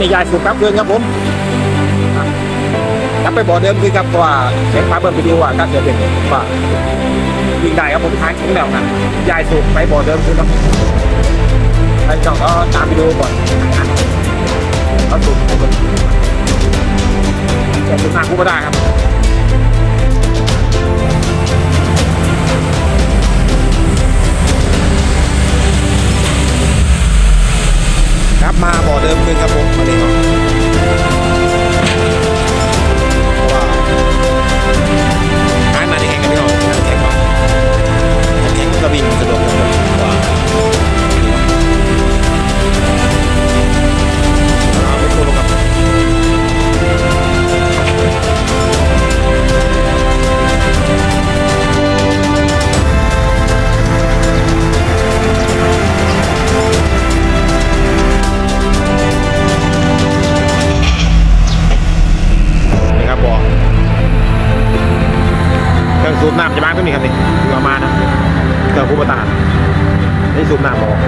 พี่น้องวันนี้ยายสูบกลับคืนครับผมอะกลับไปบ่อเดิมคือครับว่าเช็คมาเบิ่งวิดีโอว่าก็จะเป็นว่ายิงได้ครับผมทางถึงแล้วนะยายสูบไปบ่อเดิมคือครับไปจ่องก็ตามไปดูก่อนเขาสูบไปก่อนแต่สูบมางกูไม่ได้ครับ ครับมาบ่อเดิมคืนครับผมวันนี้ สูบน้ำจะบ้างก็มีครับนี่เอามานะเกือผู้ประตานนี่สูบน้ำออก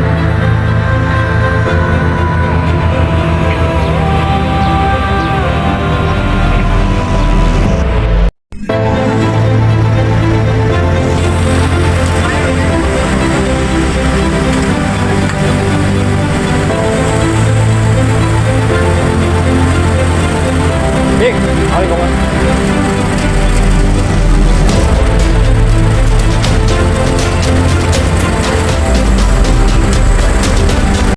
เอาอีกรงนั้น